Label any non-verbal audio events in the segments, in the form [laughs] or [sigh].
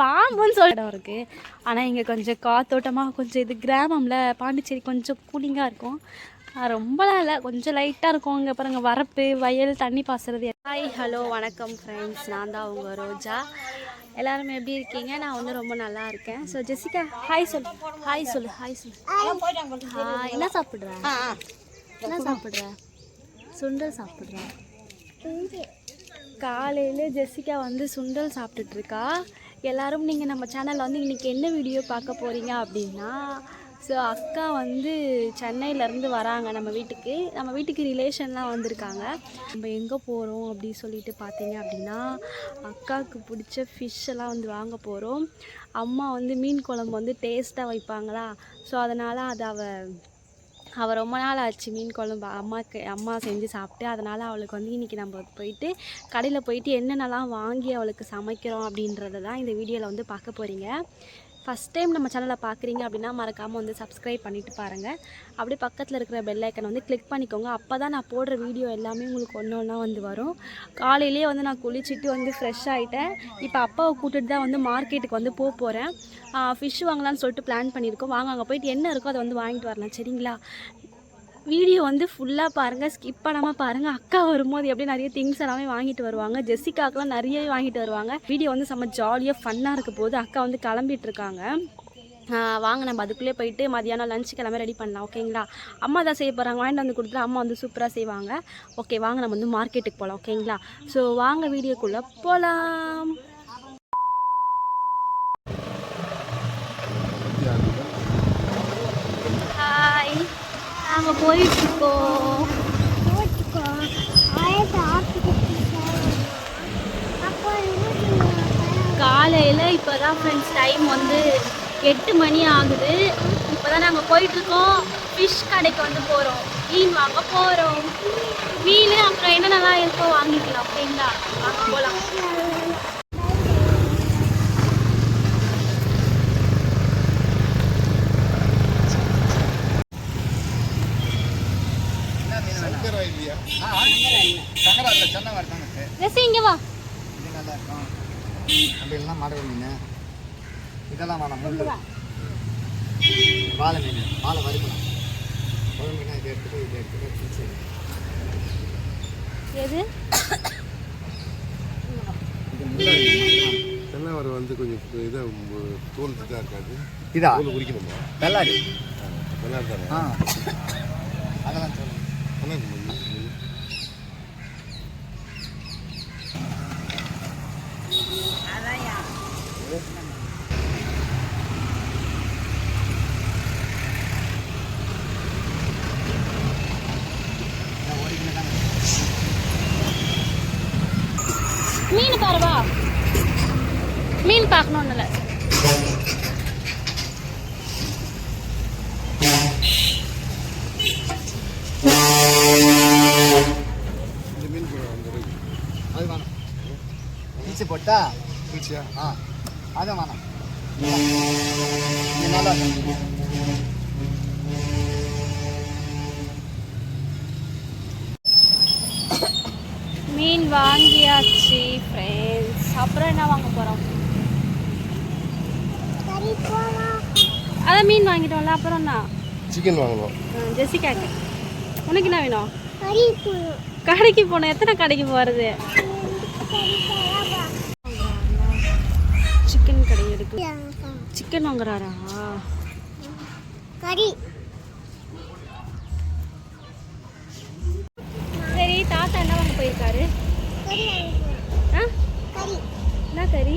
பாம்புன்னு சொல்ல இடம் இருக்குது ஆனால் இங்கே கொஞ்சம் காத்தோட்டமாக கொஞ்சம் இது கிராமம்ல பாண்டிச்சேரி கொஞ்சம் கூலிங்காக இருக்கும். ரொம்பலாம் இல்லை. கொஞ்சம் லைட்டாக இருக்கும் இங்கே பாருங்க. வரப்பு வயல் தண்ணி பாசுறது. ஹாய் ஹலோ வணக்கம் ஃப்ரெண்ட்ஸ் நான் தான் உங்கள் ரோஜா. எல்லாரும் எப்படி இருக்கீங்க? நான் வந்து ரொம்ப நல்லா இருக்கேன். ஸோ ஜெசிகா ஹாய் சொல்லு. ஹாய் சொல்லு ஹாய் சொல்லு. ஹாய் என்ன சாப்பிட்ற? என்ன சாப்பிட்ற? சுண்டல் சாப்பிட்ற. காலையில் ஜெசிகா வந்து சுண்டல் சாப்பிட்டுட்டு இருக்கா. எல்லோரும் நீங்கள் நம்ம சேனலில் வந்து இன்றைக்கி என்ன வீடியோ பார்க்க போகிறீங்க அப்படின்னா ஸோ அக்கா வந்து சென்னையிலேருந்து வராங்க நம்ம வீட்டுக்கு. நம்ம வீட்டுக்கு ரிலேஷன்லாம் வந்திருக்காங்க. நம்ம எங்கே போகிறோம் அப்படின்னு சொல்லிட்டு பார்த்தீங்க அப்படின்னா அக்காவுக்கு பிடிச்ச ஃபிஷ் எல்லாம் வந்து வாங்க போகிறோம் அம்மா வந்து மீன் குழம்பு வந்து டேஸ்ட்டாக வைப்பாங்களா? ஸோ அதனால் அதை அவள் அவள் ரொம்ப நாள் ஆச்சு மீன் குழம்பு அம்மாக்கு அம்மா செஞ்சு சாப்பிட்டு அதனால் அவளுக்கு வந்து இன்றைக்கி நம்ம போயிட்டு கடையில் போயிட்டு என்னென்னலாம் வாங்கி அவளுக்கு சமைக்கிறோம் அப்படின்றத தான் இந்த வீடியோவில் வந்து பார்க்க போகிறீங்க ஃபஸ்ட் டைம் நம்ம சேனலை பார்க்குறீங்க அப்படின்னா மறக்காமல் வந்து சப்ஸ்கிரைப் பண்ணிவிட்டு பாருங்கள் அப்படியே பக்கத்தில் இருக்கிற பெல் ஐக்கனை வந்து கிளிக் பண்ணிக்கோங்க. அப்போ தான் நான் போடுற வீடியோ எல்லாமே உங்களுக்கு ஒன்று ஒன்றா வந்து வரும். காலையிலேயே வந்து நான் குளிச்சுட்டு வந்து ஃப்ரெஷ் ஆகிட்டேன் இப்போ அப்பாவை கூட்டிட்டு தான் வந்து மார்க்கெட்டுக்கு வந்து போக போகிறேன் ஃபிஷ் வாங்கலாம்னு சொல்லிட்டு பிளான் பண்ணியிருக்கோம். வாங்க அங்கே போயிட்டு என்ன இருக்கோ அதை வந்து வாங்கிட்டு வரலாம். சரிங்களா? வீடியோ வந்து ஃபுல்லாக பாருங்கள் ஸ்கிப் பண்ணாமல் பாருங்கள் அக்கா வரும்போது எப்படி நிறைய திங்ஸ் எல்லாமே வாங்கிட்டு வருவாங்க. ஜெஸ்ஸிகாக்கெலாம் நிறையவே வாங்கிட்டு வருவாங்க. வீடியோ வந்து செம்ம ஜாலியாக ஃபன்னாக இருக்க போது அக்கா வந்து கிளம்பிட்டு இருக்காங்க. வாங்க நம்ம அதுக்குள்ளே போயிட்டு மதியானம் லஞ்சுக்கு எல்லாமே ரெடி பண்ணலாம் ஓகேங்களா அம்மா தான் செய்ய போகிறாங்க வாங்கிட்டு வந்து கொடுத்துட்டு அம்மா வந்து சூப்பராக செய்வாங்க. ஓகே வாங்க நம்ம வந்து மார்க்கெட்டுக்கு போகலாம் ஓகேங்களா ஸோ வாங்க வீடியோக்குள்ளே போகலாம் ஹாய் நாங்கள் போயிட்டுருக்கோம். காலையில் இப்போ தான் ஃப்ரெண்ட்ஸ் டைம் வந்து எட்டு மணி ஆகுது. இப்போ தான் நாங்கள் போயிட்டுருக்கோம். ஃபிஷ் கடைக்கு வந்து போகிறோம் மீன் வாங்க போகிறோம் மீன் அப்புறம் என்னென்னலாம் இருக்கோ வாங்கிக்கலாம். ஓகேங்களா வாங்க போகலாம் சங்கரா இல்லையா சங்கரா இல்லை சென்னை வரணும் ஜெஸ்ஸி இங்கே வா இது நல்லா இருக்கும் எல்லாம் மாடல் மீன் இதெல்லாம் வேணாம் முள்ளு வாழை மீன் வாழை வறுக்கணும் ஒரு மீனை இதை எடுத்துட்டு இதை எடுத்துட்டு பிடிச்சி எது? தென்னைவரை வந்து கொஞ்சம் இதை தோல் இதாக இருக்காது. இதா? தோல் உரிக்கணுமா? வெள்ளாடி நல்லா தானே ஆ. அதெல்லாம் சொல்லுங்க ஆனால் இது- ஒரு கிலோ தாங்க மீன் பாருவா மீன் பார்க்கணுன்னு இல்லை போட்டா? குளிச்சியா ஆ. அதுவும் வேணாம். நல்லா இருக்கும் மீன் வாங்கியாச்சு ஃப்ரெண்ட்ஸ் அப்புறம் என்ன வாங்க போகிறோம் அதான் மீன் வாங்கிட்டோம்ல அப்புறம் என்ன? சிக்கன் வாங்கணும். ஜெசிகாக்கு. உனக்கு என்ன வேணும்? கடைக்கு போனோம் எத்தனை கடைக்கு போகிறது சிக்கன் கடை எடுக்கு சிக்கன் வாங்குறாரா? கறி. தாத்தா கறி ஆ? என்ன கறி?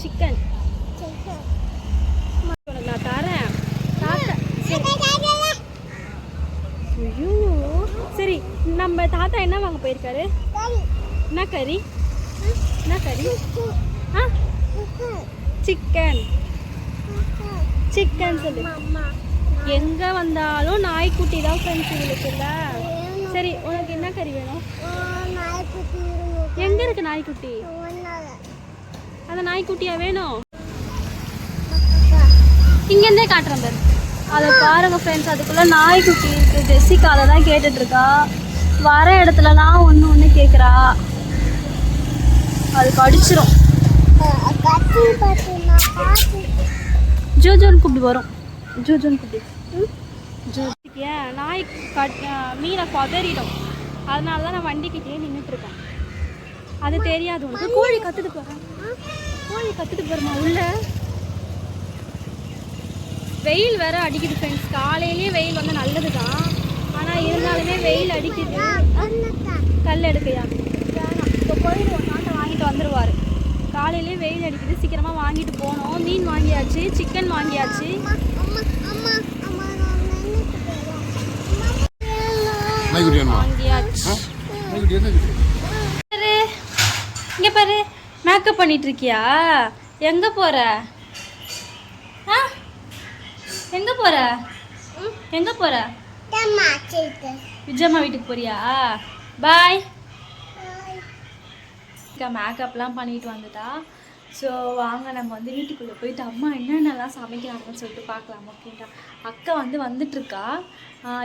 சிக்கன் உனக்கு நான் தரேன். ஐயோ. சரி நம்ம தாத்தா என்ன வாங்க போயிருக்காரு? என்ன கறி? என்ன கறி? ஆ? சிக்கன் சிக்கன் சொல்லு. அம்மா எங்க வந்தாலும் நாய்க்குட்டி தான் ஃப்ரெண்ட்ஸ் இவளுக்கு இல்ல. சரி உனக்கு என்ன கறி வேணும்? எங்க இருக்கு நாய்க்குட்டி? அந்த நாய்க்குட்டியா வேணும்? இங்கேருந்தே காட்டுறேன் பாரு. அதை பாருங்க ஃப்ரெண்ட்ஸ் அதுக்குள்ள நாய்க்குட்டி இருக்கு. ஜெசிகா அதை தான் கேட்டுட்டு இருக்கா வர இடத்துலலாம் ஒன்று ஒன்று கேட்குறா அது கடிச்சிரும். ஜோஜோன்னு கூப்பிட்டு வரும். ஜோஜோன்னு கூப்பிட்டு. ஜோ ஏன் நாய் கட் மீனை பதறிடும் அதனால தான் நான் வண்டிக்கிட்டே நின்றுட்டு இருக்கேன் அது தெரியாது உனக்கு. கோழி கற்றுட்டு போகிறேன் கோழி கற்றுட்டு போகிறமா உள்ள? வெயில் வேற அடிக்குது ஃப்ரெண்ட்ஸ் காலையிலேயே வெயில் வந்து நல்லது தான் ஆனால் இருந்தாலுமே வெயில் அடிக்குது. கல் எடுக்கையா? இப்போ போயிட்டு ஒரு நாட்டை வாங்கிட்டு வந்துடுவார் காலையிலே வெயில் அடிக்குது. சீக்கிரமாக வாங்கிட்டு போனோம் மீன் வாங்கியாச்சு சிக்கன் வாங்கியாச்சு அம்மா அம்மா அம்மா நான் நின்னுட்டு போறேன் நாய்க்குட்டி வேணுமா இங்கே பாரு. மேக்கப் பண்ணிட்டு இருக்கியா? எங்கே போற? ஆ? எங்கே போற? எங்கே போற? அம்மா சீட்டு விஜயம்மா வீட்டுக்கு போறியா? பாய் மேக்கப்லாம் பண்ணிட்டு வந்துட்டா. ஸோ வாங்க நம்ம வந்து வீட்டுக்குள்ளே போயிட்டு அம்மா என்னென்னலாம் சமைக்கிறாங்கன்னு சொல்லிட்டு பார்க்கலாம் ஓகேங்களா அக்கா வந்து வந்துட்டுருக்கா.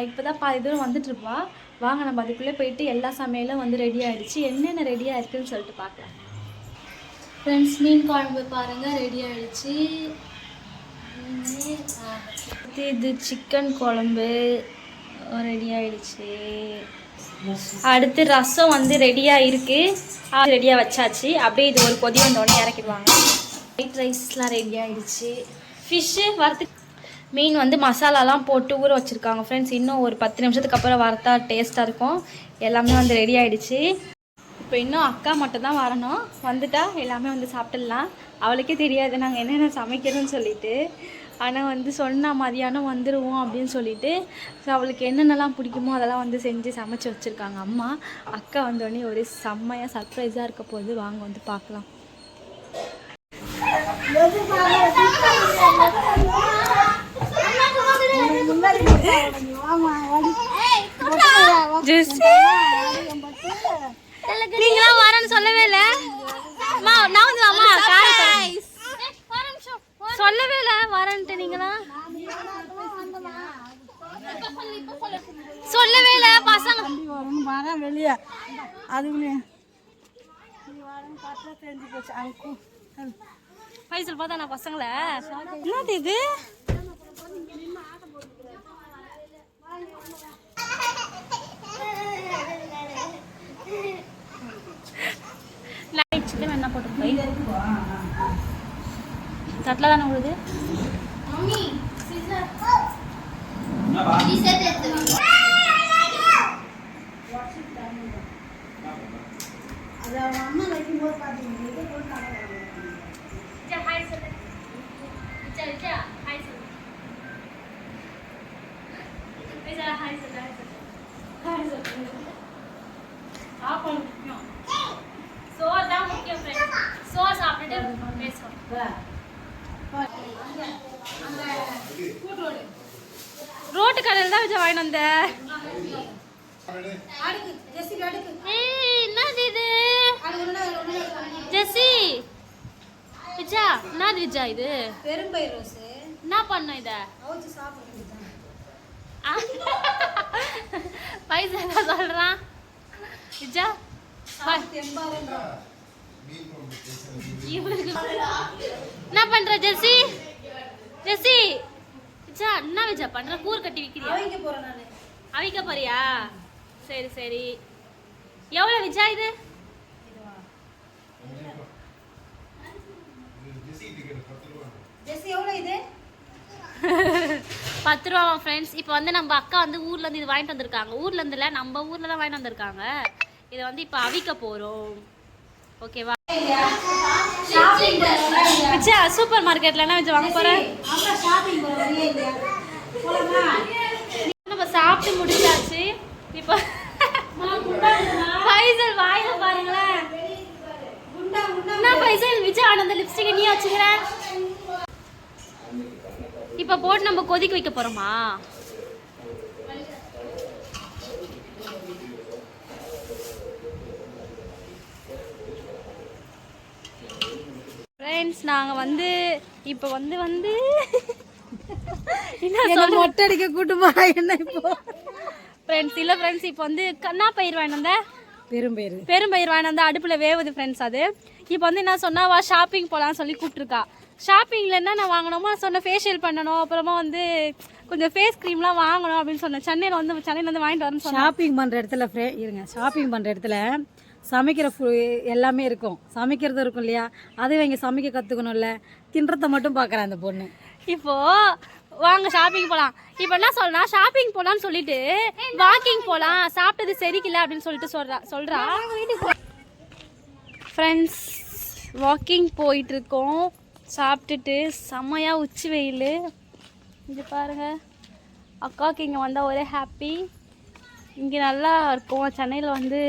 இப்போ தான் பாதி தூரம் வந்துட்டுருப்பா. வாங்க நம்ம அதுக்குள்ளே போயிட்டு எல்லா சமையலும் வந்து ரெடி ஆகிடுச்சு என்னென்ன ரெடியாக இருக்குதுன்னு சொல்லிட்டு பார்க்கலாம். ஃப்ரெண்ட்ஸ் மீன் குழம்பு பாருங்கள் ரெடி ஆகிடுச்சு இது சிக்கன் குழம்பு ரெடி ஆகிடுச்சு அடுத்து ரசம் வந்து ரெடியாக இருக்குது ரெடியாக வச்சாச்சு. அப்படியே இது ஒரு கொதி வந்தோடனே இறக்கிடுவாங்க. ஒயிட் ரைஸ்லாம் ரெடி ஆகிடுச்சு ஃபிஷ்ஷு வறுத்து மீன் வந்து மசாலாலாம் போட்டு ஊற வச்சுருக்காங்க ஃப்ரெண்ட்ஸ் இன்னும் ஒரு பத்து நிமிஷத்துக்கு அப்புறம் வறுத்தா டேஸ்ட்டாக இருக்கும். எல்லாமே வந்து ரெடி ஆகிடுச்சு இப்போ இன்னும் அக்கா மட்டும் தான் வரணும். வந்துட்டா எல்லாமே வந்து சாப்பிட்டுடலாம். அவளுக்கே தெரியாது. நாங்கள் என்னென்ன சமைக்கிறோம்னு சொல்லிட்டு. ஆனால் வந்து சொன்னால் மதியானம் வந்துடுவோம் அப்படின்னு சொல்லிட்டு ஸோ அவளுக்கு என்னென்னலாம் பிடிக்குமோ அதெல்லாம் வந்து செஞ்சு சமைச்சு வச்சுருக்காங்க அம்மா. அக்கா வந்தோடனே ஒரு செம்மையாக சர்ப்ரைஸாக இருக்க போது வாங்க வந்து பார்க்கலாம். நீங்களாம் வரேன்னு சொல்லவே இல்லை. அம்மா நான் வந்து அம்மா சொல்லவே இல்லை. வரேன்ட்டு நீங்களா? சொல்லவே இல்லை. பசங்க வரேன் வெளியே. அதுக்குள்ளே பைசல் பார்த்தா நான் பசங்கள. என்னது இது? சிக்கன் என்ன போட்டு போய் தட்டில் தானே விழுது அது அவங்க அம்மா வைக்கும்போது பார்த்தீங்க இதை போட்டு ஹாய் சொல்லு விஜயா விஜயா ஹாய் சொல்லு விஜயா ஹாய் சொல்லு ஹாய் சொல்லு ஹாய் சொல்லு சாப்பாடு முக்கியம் சோறு தான் முக்கியம் ஃப்ரெண்ட்ஸ் சோறு சாப்பிட்டுட்டு பேசுவோம் ரோட்டு கடையில் தான் வச்சு வாங்கிட்டு வந்த என்னது இது? ஜெஸ்ஸி. விஜா என்னது விஜா இது? பெரும்பயிர் ரோஸ் என்ன பண்ண இத? பைசா என்ன சொல்றான்? விஜா என்ன பண்ற ஜெஸ்ஸி? ஜெஸ்ஸி விஜயா என்ன விஜயா பண்ற கூர் கட்டி விக்கிறியா? அவைக்க போகிறேன் நான். அவிக்க போறியா? சரி சரி. எவ்வளோ விஜயா இது? ஜெஸ்ஸி எவ்வளோ இது? பத்து ரூபா ஃப்ரெண்ட்ஸ் [laughs] இப்போ வந்து நம்ம அக்கா வந்து ஊர்ல இருந்து இது வாங்கிட்டு வந்திருக்காங்க. ஊர்ல இருந்து இல்ல நம்ம ஊர்ல தான் வாங்கிட்டு வந்திருக்காங்க. இதை வந்து இப்போ அவிக்க போறோம். ஓகேவா விஜயா சூப்பர் மார்க்கெட்ல என்ன விஜய் வாங்க போறேன் நம்ம சாப்பிட்டு முடிச்சாச்சு. இப்போ ஃபைசல் வாயில பாருங்களேன். என்ன ஃபைசல்? விஜய் ஆனந்த லிப்ஸ்டிக் நீ வச்சுக்கிற. இப்போ போட்டு நம்ம கொதிக்க வைக்க போறோமா? ஃப்ரெண்ட்ஸ் நாங்கள் வந்து இப்போ வந்து வந்து என்ன என்ன மொட்டை அடிக்க கூட்டு போறா என்ன இப்போ? ஃப்ரெண்ட்ஸ் இல்லை ஃப்ரெண்ட்ஸ் இப்போ வந்து கண்ணா பயிர் வாங்கிட்டு வந்தேன். பெரும்பேர் பெரும்பயிர் வாங்கி வந்து அடுப்பில் வேவுது ஃப்ரெண்ட்ஸ் அது. இப்போ வந்து என்ன சொன்னா வா ஷாப்பிங் போகலான்னு சொல்லி கூப்பிட்ருக்கா ஷாப்பிங்கில் என்னென்ன வாங்கணுமோ சொன்ன ஃபேஷியல் பண்ணணும். அப்புறமா வந்து கொஞ்சம் ஃபேஸ் க்ரீம்லாம் வாங்கணும் அப்படின்னு சொன்னேன். சென்னையில் வந்து சென்னையில் வந்து வாங்கிட்டு வரேன்னு சொன்னேன். ஷாப்பிங் பண்ணுற இடத்துல ஃப்ரே இருங்க. ஷாப்பிங் பண்ணுற இடத்துல சமைக்கிற ஃபு எல்லாமே இருக்கும். சமைக்கிறது இருக்கும் இல்லையா? அதுவும் இங்கே சமைக்க கற்றுக்கணும்ல தின்றதை மட்டும் பார்க்குறேன் அந்த பொண்ணு. இப்போ வாங்க ஷாப்பிங் போகலாம் இப்போ என்ன சொல்லனா ஷாப்பிங் போகலான்னு சொல்லிட்டு வாக்கிங் போகலாம் சாப்பிட்டது சரிக்கில்ல அப்படின்னு சொல்லிட்டு சொல்கிறா சொல்கிறா ஃப்ரெண்ட்ஸ் வாக்கிங் போயிட்டுருக்கோம். சாப்பிட்டுட்டு செம்மையாக உச்சி வெயில். இது பாருங்கள் அக்காவுக்கு இங்கே வந்தால் ஒரே ஹாப்பி இங்கே நல்லா இருக்கும். சென்னையில் வந்து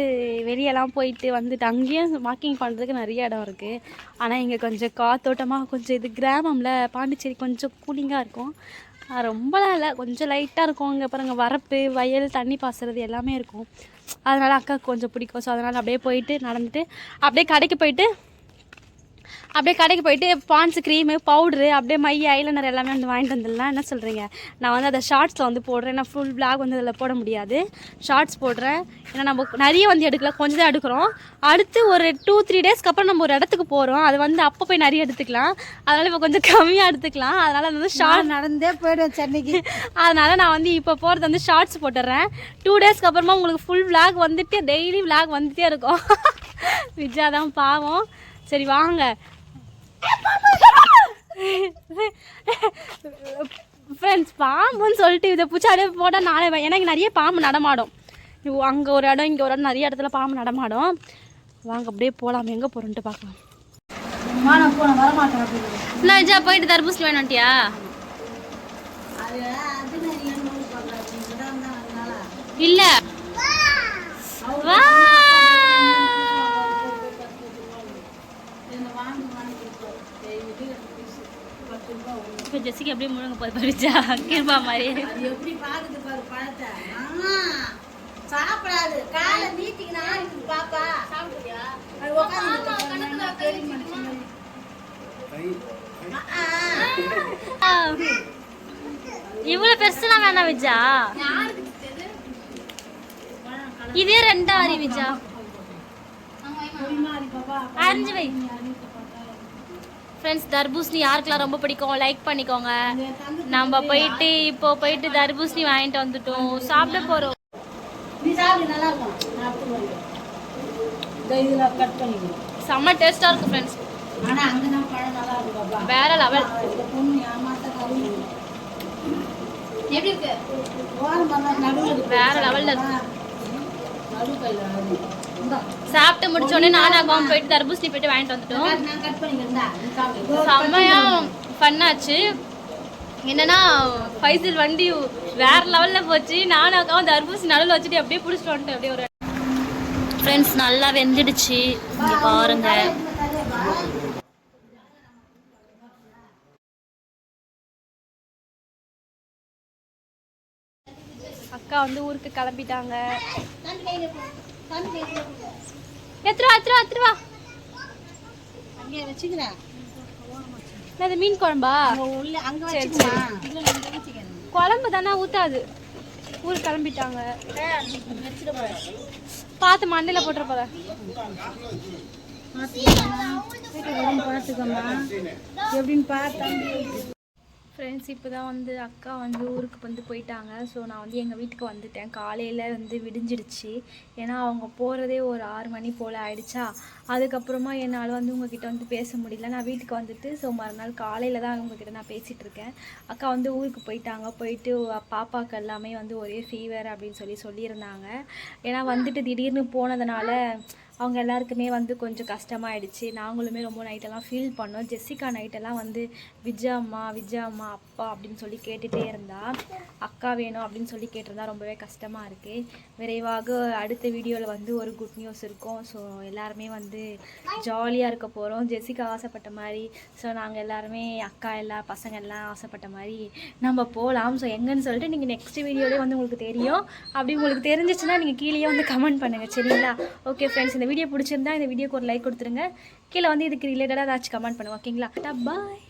வெளியெல்லாம் போயிட்டு வந்துட்டு அங்கேயும் வாக்கிங் பண்ணுறதுக்கு நிறைய இடம் இருக்குது ஆனால் இங்கே கொஞ்சம் காத்தோட்டமாக கொஞ்சம் இது கிராமம்ல பாண்டிச்சேரி கொஞ்சம் கூலிங்காக இருக்கும். ரொம்பலாம் இல்லை. கொஞ்சம் லைட்டாக இருக்கும். இங்கே பாருங்க வரப்பு வயல் தண்ணி பாசுறது எல்லாமே இருக்கும். அதனால் அக்காவுக்கு கொஞ்சம் பிடிக்கும். ஸோ அதனால் அப்படியே போயிட்டு நடந்துட்டு அப்படியே கடைக்கு போயிட்டு அப்படியே கடைக்கு போயிட்டு பான்ஸ் க்ரீமு பவுட்ரு அப்படியே மை ஐலைனர் எல்லாமே வந்து வாங்கிட்டு வந்துடலாம். என்ன சொல்கிறீங்க நான் வந்து அதை ஷார்ட்ஸில் வந்து போடுறேன். ஏன்னா ஃபுல் பிளாக் வந்து அதில் போட முடியாது. ஷார்ட்ஸ் போடுறேன். ஏன்னா நம்ம நிறைய வந்து எடுக்கல. கொஞ்சம் தான் எடுக்கிறோம். அடுத்து ஒரு டூ த்ரீ டேஸ்க்கு அப்புறம் நம்ம ஒரு இடத்துக்கு போகிறோம் அது வந்து அப்போ போய் நிறைய எடுத்துக்கலாம். அதனால் இப்போ கொஞ்சம் கம்மியாக எடுத்துக்கலாம். அதனால் வந்து ஷார்ட் நடந்தே போயிடுவேன் சென்னைக்கு. [laughs] அதனால் நான் வந்து இப்போ போகிறது வந்து ஷார்ட்ஸ் போட்டுடுறேன் டூ டேஸ்க்கு அப்புறமா உங்களுக்கு ஃபுல் vlog வந்துட்டு டெய்லி vlog வந்துட்டே இருக்கும். [laughs] விஜயா தான் பாவம். சரி வாங்க. ஃப்ரெண்ட்ஸ் பாம்புன்னு சொல்லிட்டு இதை அப்படியே போட்டால் நானே வே- எனக்கு நிறைய பாம்பு நடமாடும். அங்கே ஒரு இடம் இங்கே ஒரு இடம் நிறைய இடத்துல பாம்பு நடமாடும். வாங்க அப்படியே போகலாம் எங்கே போகிறோன்ட்டு பார்க்கலாம். நான் விஜயா போயிட்டு தர்பூசணி வேணும்ட்டியா அது அது நிறைய நூல் பண்ணுறாங்க இதான் தான் அதனால இல்ல வா இப்போ ஜெசிக்கு அப்படியே முழுங்க போய் பறிச்சா கிருபா மாதிரி. எப்படி பாக்குது பாரு பழத்தை? சாப்பிடாது. காலை நீட்டிக்கினா பாப்பா. சாப்பிடுறியா. இவ்வளவு பெருசுனா வேணாம் விஜா. இதே ரெண்டா அரி விஜா அரிஞ்சு வை. ஃப்ரெண்ட்ஸ் தர்பூசணி யாருக்கெல்லாம் ரொம்ப பிடிக்கும் லைக் பண்ணிக்கோங்க. நம்ம போயிட்டு இப்போ போயிட்டு தர்பூசணி வாங்கிட்டு வந்துட்டோம். சாப்பிட பண்ணிக்கணும் செம்ம டேஸ்டா இருக்கும் ஃப்ரெண்ட்ஸ் ஆனா வேற லெவல் எப்படி இருக்கு? வேற லெவல்ல இருக்கு. சாப்பிட்டு முடிச்ச உடனே நானும் அக்காவும் போயிட்டு தர்பூசணி போயிட்டு வாங்கிட்டு வந்துட்டோம். செம்மையா பண்ணாச்சு என்னன்னா ஃபைசல் வண்டி வேற லெவல்ல போச்சு. நானும் அக்காவும் தர்பூசணி நடுவில் வச்சுட்டு அப்படியே பிடிச்சிட்டு வந்துட்டேன் அப்படியே ஒரு ஃப்ரெண்ட்ஸ் நல்லா வெந்துடுச்சு. இங்க பாருங்க. அக்கா வந்து ஊருக்கு கிளம்பிட்டாங்க. எத்துருவா எத்துருவா அது மீன் குழம்பா? குழம்பு தானே ஊத்தாது. ஊருக்கு கிளம்பிட்டாங்க. பார்த்து மண்டையில் பார்த்துக்கம்மா எப்படின்னு பார்த்தா ஃப்ரெண்ட்ஸ் இப்போ தான் வந்து அக்கா வந்து ஊருக்கு வந்து போயிட்டாங்க. ஸோ நான் வந்து எங்கள் வீட்டுக்கு வந்துட்டேன். காலையில் வந்து விடிஞ்சிடுச்சு. ஏன்னா அவங்க போகிறதே ஒரு ஆறு மணி போல் ஆயிடுச்சா? அதுக்கப்புறமா என்னால் வந்து உங்ககிட்ட வந்து பேச முடியல. நான் வீட்டுக்கு வந்துட்டு ஸோ மறுநாள் காலையில் தான் உங்ககிட்ட நான் பேசிகிட்டு இருக்கேன். அக்கா வந்து ஊருக்கு போயிட்டாங்க. போயிட்டு பாப்பாவுக்கு எல்லாமே வந்து ஒரே ஃபீவர் அப்படின்னு சொல்லி சொல்லியிருந்தாங்க. ஏன்னா வந்துட்டு திடீர்னு போனதுனால அவங்க எல்லாருக்குமே வந்து கொஞ்சம் கஷ்டமாயிடுச்சு. நாங்களுமே ரொம்ப நைட்டெல்லாம் ஃபீல் பண்ணோம். ஜெஸ்ஸிகா நைட்டெல்லாம் வந்து விஜயா அம்மா விஜயா அம்மா அப்பா அப்படின்னு சொல்லி கேட்டுகிட்டே இருந்தா அக்கா வேணும் அப்படின்னு சொல்லி கேட்டிருந்தா ரொம்பவே கஷ்டமாக இருக்குது விரைவாக அடுத்த வீடியோவில் வந்து ஒரு குட் நியூஸ் இருக்கும். ஸோ எல்லாருமே வந்து ஜாலியாக இருக்க போகிறோம் ஜெஸ்ஸிகா ஆசைப்பட்ட மாதிரி ஸோ நாங்கள் எல்லாருமே அக்கா எல்லா பசங்க எல்லாம் ஆசைப்பட்ட மாதிரி நம்ம போகலாம் ஸோ எங்கன்னு சொல்லிட்டு நீங்கள் நெக்ஸ்ட் வீடியோலேயே வந்து உங்களுக்கு தெரியும். அப்படி உங்களுக்கு தெரிஞ்சிச்சுன்னா நீங்கள் கீழேயே வந்து கமெண்ட் பண்ணுங்கள் சரிங்களா? ஓகே ஃப்ரெண்ட்ஸ் இந்த வீடியோ பிடிச்சிருந்தா இந்த வீடியோக்கு ஒரு லைக் கொடுத்துருங்க. கீழே வந்து இதுக்கு ரிலேட்டடாக ஏதாச்சும் கமெண்ட் பண்ணுவோம் ஓகேங்களா பாய்